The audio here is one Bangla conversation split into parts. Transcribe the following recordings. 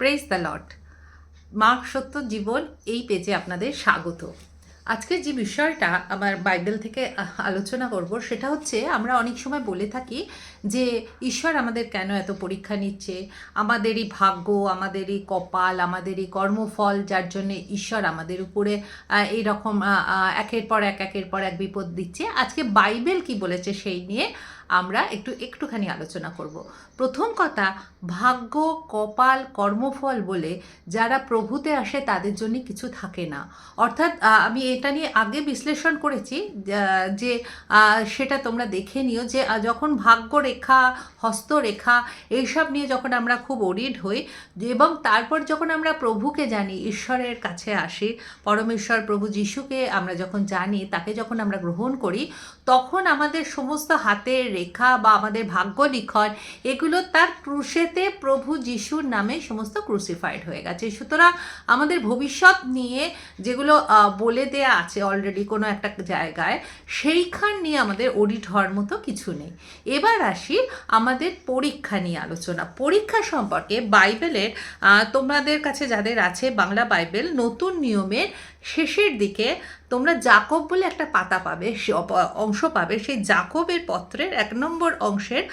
প্রেস দ্য লট মার্ক সত্য জীবন এই পেজে আপনাদের স্বাগত। আজকে যে বিষয়টা আমার বাইবেল থেকে আলোচনা করব সেটা হচ্ছে আমরা অনেক সময় বলে থাকি যে ঈশ্বর আমাদের কেন এত পরীক্ষা নিচ্ছে? আমাদেরই ভাগ্য আমাদেরই কপাল আমাদেরই কর্মফল যার জন্য ঈশ্বর আমাদের উপরে আহ, এই রকম আহ, আহ, একের পর এক একের পর এক বিপদ দিচ্ছে। আজকে বাইবেল কি বলেছে সেই নিয়ে আমরা একটু একটুখানি আলোচনা করব। প্রথম কথা, ভাগ্য, কপাল, কর্মফল বলে যারা প্রভুতে আসে তাদের জন্য কিছু থাকে না। অর্থাৎ আমি এটা নিয়ে আগে বিশ্লেষণ করেছি যে সেটা তোমরা দেখে নিও যে যখন ভাগ্যরেখা হস্তরেখা এইসব নিয়ে যখন আমরা খুব অরিড হই, এবং তারপর যখন আমরা প্রভুকে জানি, ঈশ্বরের কাছে আসি, পরমেশ্বর প্রভু যিশুকে আমরা যখন জানি, তাকে যখন আমরা গ্রহণ করি, তখন আমাদের সমস্ত হাতের রেখা বা আমাদের ভাগ্য লিখন, এগুলো তার ক্রুশেতে প্রভু যিশুর নামে সমস্ত ক্রুসিফাইড হয়ে গেছে। সুতরাং আমাদের ভবিষ্যৎ নিয়ে যেগুলো বলে দেয়া আছে অলরেডি কোনো একটা জায়গায়, সেইখান নিয়ে আমাদের অডিট হওয়ার মতো কিছু নেই। এবার আসি আমাদের পরীক্ষা নিয়ে আলোচনা। পরীক্ষা সম্পর্কে বাইবেলের তোমাদের কাছে যাদের আছে বাংলা বাইবেল, নতুন নিয়মের শেষের দিকে তোমরা জাকব বলে একটা পাতা পাবে, সে অংশ পাবে। সেই জাকবের পত্রের এক নম্বর অংশের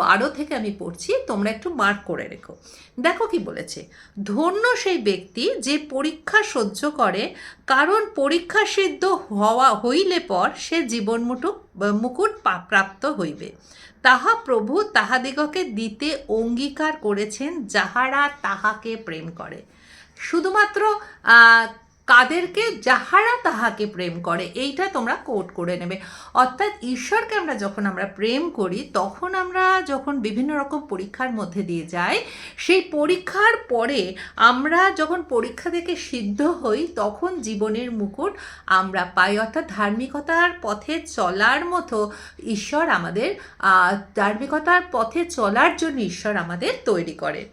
বারো থেকে আমি পড়ছি, তোমরা একটু মার্ক করে রেখো। দেখো কি বলেছে, ধন্য সেই ব্যক্তি যে পরীক্ষা সহ্য করে, কারণ পরীক্ষা সিদ্ধ হওয়া, হইলে পর সে জীবন মুটুক মুকুট প্রাপ্ত হইবে। তাহা প্রভু তাহাদিগকে দিতে অঙ্গীকার করেছেন, যাহারা তাহাকে প্রেম করে। শুধুমাত্র কাদেরকে যাহারা তাহাকে প্রেম করে, এইটা তোমরা কোট করে নেবে। অর্থাৎ ঈশ্বরকে আমরা যখন আমরা প্রেম করি, তখন আমরা যখন বিভিন্ন রকম পরীক্ষার মধ্যে দিয়ে যাই, সেই পরীক্ষার পরে আমরা যখন পরীক্ষা থেকে সিদ্ধ হই, তখন জীবনের মুকুট আমরা পাই। অর্থাৎ ধার্মিকতার পথে চলার মতো ঈশ্বর আমাদের ধার্মিকতার পথে চলার জন্য ঈশ্বর আমাদের তৈরি করে।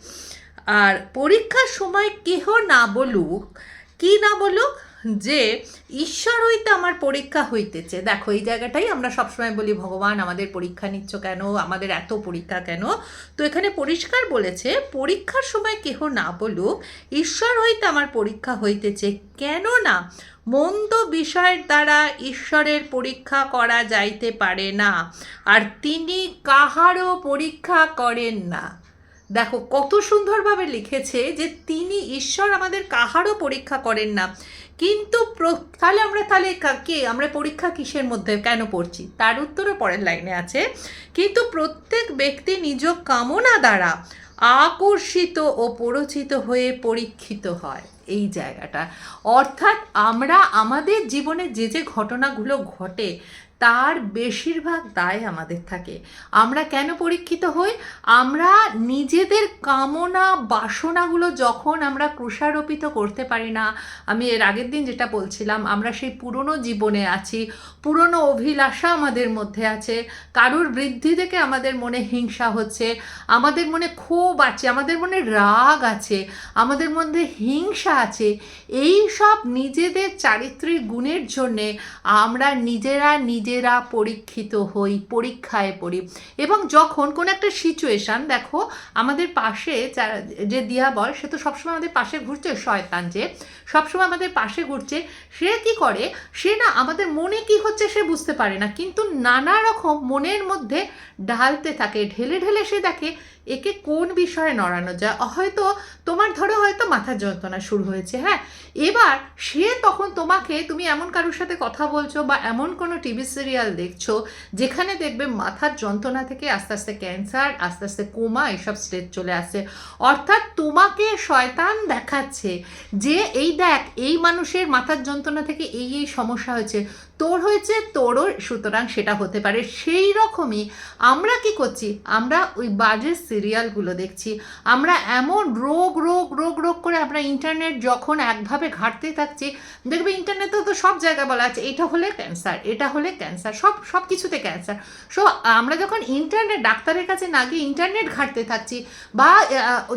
আর পরীক্ষার সময় কেহ না বলুক কি না বলুক, যে ঈশ্বর হইতে আমার পরীক্ষা হইতেছে। দেখো, এই জায়গাটাই আমরা সবসময় বলি, ভগবান আমাদের পরীক্ষা নিচ্ছ কেন? আমাদের এত পরীক্ষা কেন? তো এখানে পরিষ্কার বলেছে, পরীক্ষার সময় কেহ না বলুক, ঈশ্বর হইতে আমার পরীক্ষা হইতেছে কেন না? মন্দ বিষয়ের দ্বারা ঈশ্বরের পরীক্ষা করা যাইতে পারে না, আর তিনি কাহারও পরীক্ষা করেন না। দেখো, কত সুন্দরভাবে লিখেছে যে তিনি ঈশ্বর আমাদের কাহারও পরীক্ষা করেন না। কিন্তু তাহলে আমরা তাহলে কা- আমরা পরীক্ষা কিসের মধ্যে কেন পড়ছি? তার উত্তরও পরের লাইনে আছে। কিন্তু প্রত্যেক ব্যক্তি নিজ কামনা দ্বারা আকর্ষিত ও পরচিত হয়ে পরীক্ষিত হয় এই জায়গাটা। অর্থাৎ আমরা আমাদের জীবনে যে যে ঘটনাগুলো ঘটে তার বেশিরভাগ দায় আমাদের থাকে। আমরা কেন পরীক্ষিত হই? আমরা নিজেদের কামনা, বাসনাগুলো যখন আমরা ক্রুষারোপিত করতে পারি না, আমি এর আগের দিন যেটা বলছিলাম, আমরা সেই পুরনো জীবনে আছি, পুরনো অভিলাষা আমাদের মধ্যে আছে, কারুর বৃদ্ধি থেকে আমাদের মনে হিংসা হচ্ছে, আমাদের মনে ক্ষোভ আছে, আমাদের মনে রাগ আছে, আমাদের মধ্যে হিংসা আছে, এই সব নিজেদের চারিত্রিক গুণের জন্যে আমরা নিজেরা নিজেরা পরীক্ষিত হই, পরীক্ষায় পড়ি। এবং যখন কোনো একটা সিচুয়েশান দেখো, আমাদের পাশে যা- দিয়াবল সে তো সবসময় আমাদের পাশে ঘুরছে, শয়তান যে। সবসময় আমাদের পাশে ঘুরছে, সে কি করে? সে না আমাদের মনে কি হচ্ছে সে বুঝতে পারে না। কিন্তু নানা রকম মনের মধ্যে ঢালতে থাকে, ঢেলে ঢেলে সে দেখে, একে কোন বিষয়ে নড়ানো যায়? হয়তো তোমার ধরো হয়তো মাথার যন্ত্রণা শুরু হয়েছে হ্যাঁ? এবার সে তখন তোমাকে, তুমি এমন কারোর সাথে কথা বলছো বা এমন কোনো টিভি সিরিয়াল দেখছ, যেখানে দেখবে মাথার যন্ত্রণা থেকে আস্তে আস্তে ক্যান্সার আস্তে আস্তে কোমা এসব স্টেজ চলে আসে। অর্থাৎ তোমাকে শয়তান দেখাচ্ছে যে, এই দেখ, এই মানুষের মাথার যন্ত্রণা থেকে এই এই সমস্যা হয়েছে। তোর হয়েছে, তোরও সুতরাং সেটা হতে পারে। সেই রকমই আমরা কি করছি? আমরা ওই বাজে সিরিয়ালগুলো দেখছি। আমরা এমন রোগ রোগ রোগ রোগ করে আমরা ইন্টারনেট যখন একভাবে ঘাটতে থাকছি, দেখবে ইন্টারনেটে তো সব জায়গায় বলা আছে, এটা হলে ক্যান্সার এটা হলে ক্যান্সার সব সব কিছুতে ক্যান্সার সো আমরা যখন ইন্টারনেট ডাক্তারের কাছে না গিয়ে ইন্টারনেট ঘাটতে থাকছি বা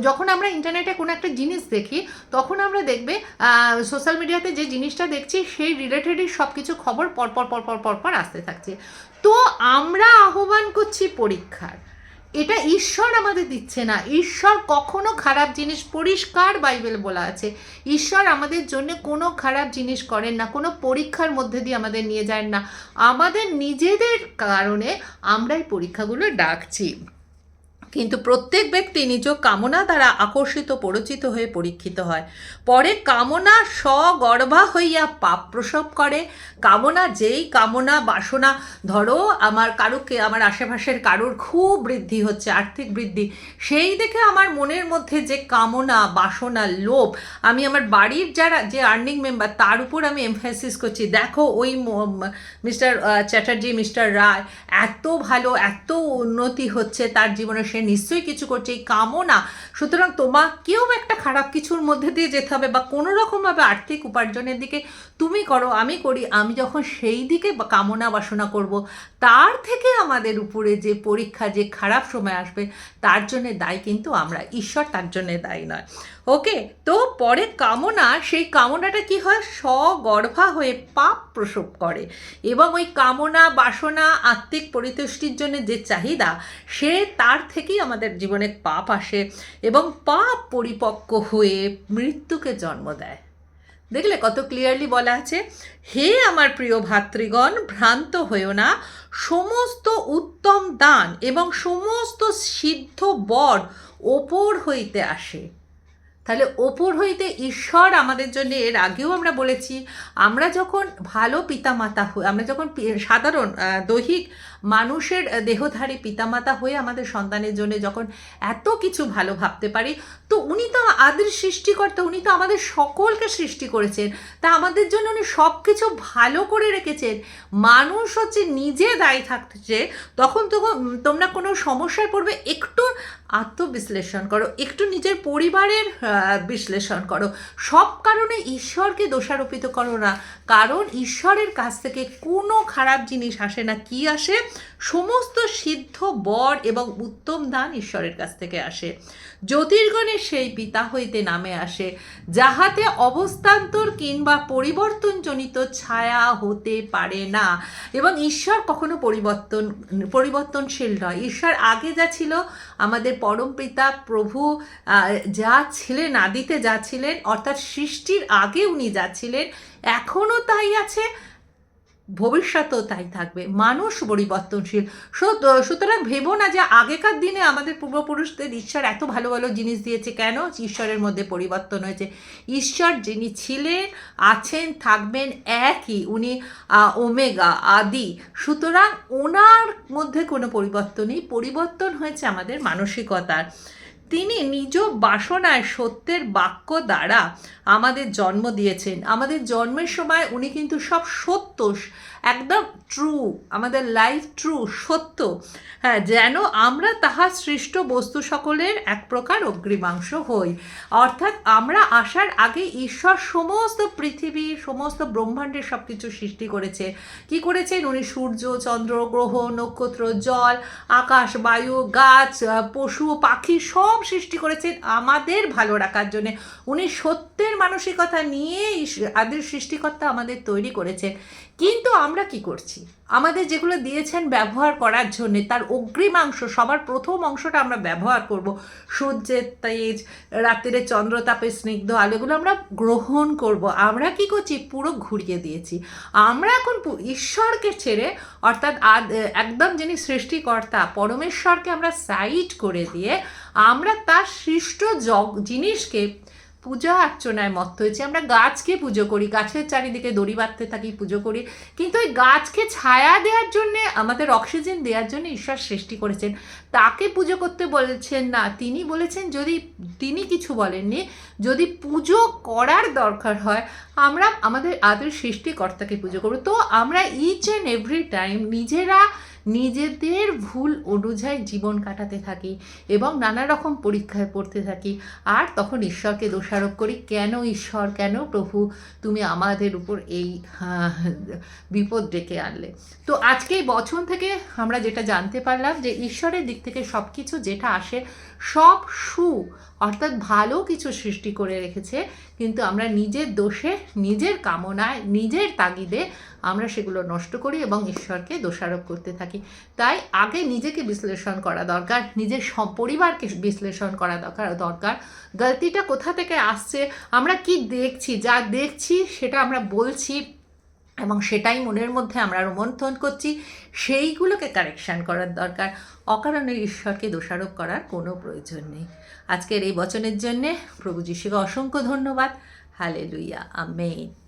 যখন আমরা ইন্টারনেটে কোনো একটা জিনিস দেখি, তখন আমরা দেখবে সোশ্যাল মিডিয়াতে যে জিনিসটা দেখছি, সেই রিলেটেডই সব কিছু খবর পর পর পর পর পর পর আসতে থাকছে। তো আমরা আহ্বান করছি পরীক্ষার। এটা ঈশ্বর আমাদের দিচ্ছে না। ঈশ্বর কখনো খারাপ জিনিস পরিষ্কার বাইবেল বলা আছে। ঈশ্বর আমাদের জন্য কোনো খারাপ জিনিস করেন না, কোনো পরীক্ষার মধ্যে দিয়ে আমাদের নিয়ে যায় না। আমাদের নিজেদের কারণে আমরাই পরীক্ষাগুলো ডাকছি। কিন্তু প্রত্যেক ব্যক্তি নিজ কামনা দ্বারা আকর্ষিত, পরিচিত হয়ে পরীক্ষিত হয়। পরে কামনা স্বগর্ভা হইয়া পাপ প্রসব করে। কামনা যেই কামনা, বাসনা, ধরো আমার কারুকে, আমার আশেপাশের কারুর খুব বৃদ্ধি হচ্ছে, আর্থিক বৃদ্ধি, সেই দেখে আমার মনের মধ্যে যে কামনা, বাসনা, লোভ, আমি আমার বাড়ির যারা, যে আর্নিং মেম্বার তার উপর আমি এমফাসিস করছি। দেখো ওই মিস্টার চ্যাটার্জি মিস্টার রায়, এত ভালো, এত উন্নতি হচ্ছে তার জীবনে, সে নিশ্চয়ই কিছু করছে, এই কামনা। সুতরাং তোমাকেও একটা খারাপ কিছুর মধ্যে দিয়ে যেতে হবে বা কোনো রকমভাবে আর্থিক উপার্জনের দিকে তুমি করো, আমি করি, আমি যখন সেই দিকে কামনা বাসনা করব, তার থেকে আমাদের উপরে যে পরীক্ষা, যে খারাপ সময় আসবে, তার জন্য দায়ী কিন্তু আমরা। ঈশ্বর তার জন্য দায়ী নয়। ওকে, তো পরে কামনা, সেই কামনাটা কি হয়? স্বগর্ভা হয়ে পাপ প্রসব করে এবং ওই কামনা, বাসনা, আত্মিক পরিতুষ্টির জন্য যে চাহিদা, সে তার থেকেই আমাদের জীবনে পাপ আসে এবং পাপ পরিপক্ক হয়ে মৃত্যুকে জন্ম দেয়। দেখলে কত ক্লিয়ারলি বলা আছে? হে আমার প্রিয় ভাতৃগণ, ভ্রান্ত হয়েও না। সমস্ত উত্তম দান এবং সমস্ত সিদ্ধ বর ওপর হইতে আসে। তাহলে ওপর হইতে ঈশ্বর আমাদের জন্য এর আগেও আমরা বলেছি, আমরা যখন ভালো পিতামাতা হই, আমরা যখন সাধারণ দৈহিক মানুষের দেহধারী পিতামাতা হয়ে আমাদের সন্তানের জন্য যখন এত কিছু ভালো ভাবতে পারি, তো উনি তো আদির সৃষ্টিকর্তা, উনি তো আমাদের সকলকে সৃষ্টি করেছেন। তা আমাদের জন্য উনি সব কিছু ভালো করে রেখেছেন। মানুষ হচ্ছে নিজে দায়ী থাকছে, তখন তখন তোমরা কোনো সমস্যায় পড়বে, একটু আত্মবিশ্লেষণ করো, একটু নিজের পরিবারের বিশ্লেষণ করো। সব কারণে ঈশ্বরকে দোষারোপিত করো না, কারণ ঈশ্বরের কাছ থেকে কোনো খারাপ জিনিস আসে না। কি আসে? সমস্ত সিদ্ধ, বর এবং উত্তম দান ঈশ্বরের কাছ থেকে আসে। জ্যোতির্গণের সেই পিতা হইতে নামে আসে, যাহাতে অবস্থান্তর কিংবা পরিবর্তনজনিত ছায়া হতে পারে না। এবং ঈশ্বর কখনো পরিবর্তন, পরিবর্তনশীল নয়। ঈশ্বর আগে যা ছিল, আমাদের পরম পিতা, প্রভু যা ছিলেন, আদিতে যা ছিলেন, অর্থাৎ সৃষ্টির আগে উনি যা ছিলেন এখনও তাই আছে। ভবিষ্যতেও তাই থাকবে। মানুষ পরিবর্তনশীল। সুতরাং ভেবো না যে আগেকার দিনে আমাদের পূর্বপুরুষদের ঈশ্বর এত ভালো ভালো জিনিস দিয়েছে কেন? ঈশ্বরের মধ্যে পরিবর্তন হয়েছে। ঈশ্বর যিনি ছিলেন, আছেন, থাকবেন একই। উনি ওমেগা, আদি। সুতরাং ওনার মধ্যে কোনো পরিবর্তনই পরিবর্তন হয়েছে আমাদের মানসিকতার। তিনি নিজ বাসনায় সত্যের বাক্য দ্বারা আমাদের জন্ম দিয়েছেন। আমাদের জন্মের সময় উনি কিন্তু সব সত্য, একদম ট্রু আমাদের লাইফ ট্রু সত্য। হ্যাঁ যেন আমরা তাহা সৃষ্ট বস্তু সকলের এক প্রকার অগ্রিমাংশ হই। অর্থাৎ আমরা আসার আগে ঈশ্বর সমস্ত পৃথিবী, সমস্ত ব্রহ্মাণ্ডের সব কিছু সৃষ্টি করেছে। কি করেছেন? উনি সূর্য, চন্দ্র, গ্রহ, নক্ষত্র, জল, আকাশ, বায়ু, গাছ পশু, পাখি সব সৃষ্টি করেছেন আমাদের ভালো রাখার জন্য। উনি সত্যের মানসিকতা নিয়ে আদির সৃষ্টিকর্তা আমাদের তৈরি করেছেন। কিন্তু আমরা কি করছি? আমাদের যেগুলো দিয়েছেন ব্যবহার করার জন্য, তার অগ্রিমাংশ সবার প্রথম অংশটা আমরা ব্যবহার করব। সূর্যের তেজ, রাত্রিরে চন্দ্রতাপে স্নিগ্ধ আলোগুলো আমরা গ্রহণ করব। আমরা কি করছি? পুরো ঘুরিয়ে দিয়েছি। আমরা এখন ঈশ্বরকে ছেড়ে, অর্থাৎ একদম যিনি সৃষ্টিকর্তা, পরমেশ্বরকে আমরা সাইড করে দিয়ে, আমরা তার সৃষ্ট জগ জিনিসকে পূজা অর্চনায় মত্ত হয়েছে। আমরা গাছকে পুজো করি, গাছের চারিদিকে দড়ি বাঁধতে থাকি, পুজো করি। কিন্তু ওই গাছকে ছায়া দেওয়ার জন্য, আমাদের অক্সিজেন দেওয়ার জন্য ঈশ্বর সৃষ্টি করেছেন। তাকে পুজো করতে বলেছেন না, তিনি বলেছেন যদি, তিনি কিছু বলেননি, যদি পুজো করার দরকার হয়, আমরা আমাদের আদের সৃষ্টিকর্তাকে পুজো করব। তো আমরা ইচ অ্যান্ড এভরি টাইম নিজেরা নিজেদের ভুল অনুযায়ী জীবন কাটাতে থাকি এবং নানা রকম পরীক্ষায় পড়তে থাকি। আর তখন ঈশ্বরকে দোষারোপ করি, কেন ঈশ্বর, কেন প্রভু তুমি আমাদের উপর এই বিপদ ডেকে আনলে? তো আজকে এই বচন থেকে আমরা যেটা জানতে পারলাম যে ঈশ্বরের দিক থেকে সব কিছু যেটা আসে, সব সু, অর্থাৎ ভালো কিছু সৃষ্টি করে রেখেছে। কিন্তু আমরা নিজের দোষে, নিজের কামনায়, নিজের তাগিদে আমরা সেগুলো নষ্ট করি এবং ঈশ্বরকে দোষারোপ করতে থাকি। তাই আগে নিজেকে বিশ্লেষণ করা দরকার, নিজের পরিবারকে বিশ্লেষণ করা দরকার দরকার। গলতিটা কোথা থেকে আসছে, আমরা কি দেখছি, যা দেখছি সেটা আমরা বলছি এবং সেটাই মনের মধ্যে আমরা রোমন্থন করছি, সেইগুলোকে কারেকশান করার দরকার। অকারণে ঈশ্বরকে দোষারোপ করার কোনো প্রয়োজন নেই। আজকের এই বচনের জন্যে প্রভু যিশুকে অসংখ্য ধন্যবাদ। হালে লুইয়া আমেন।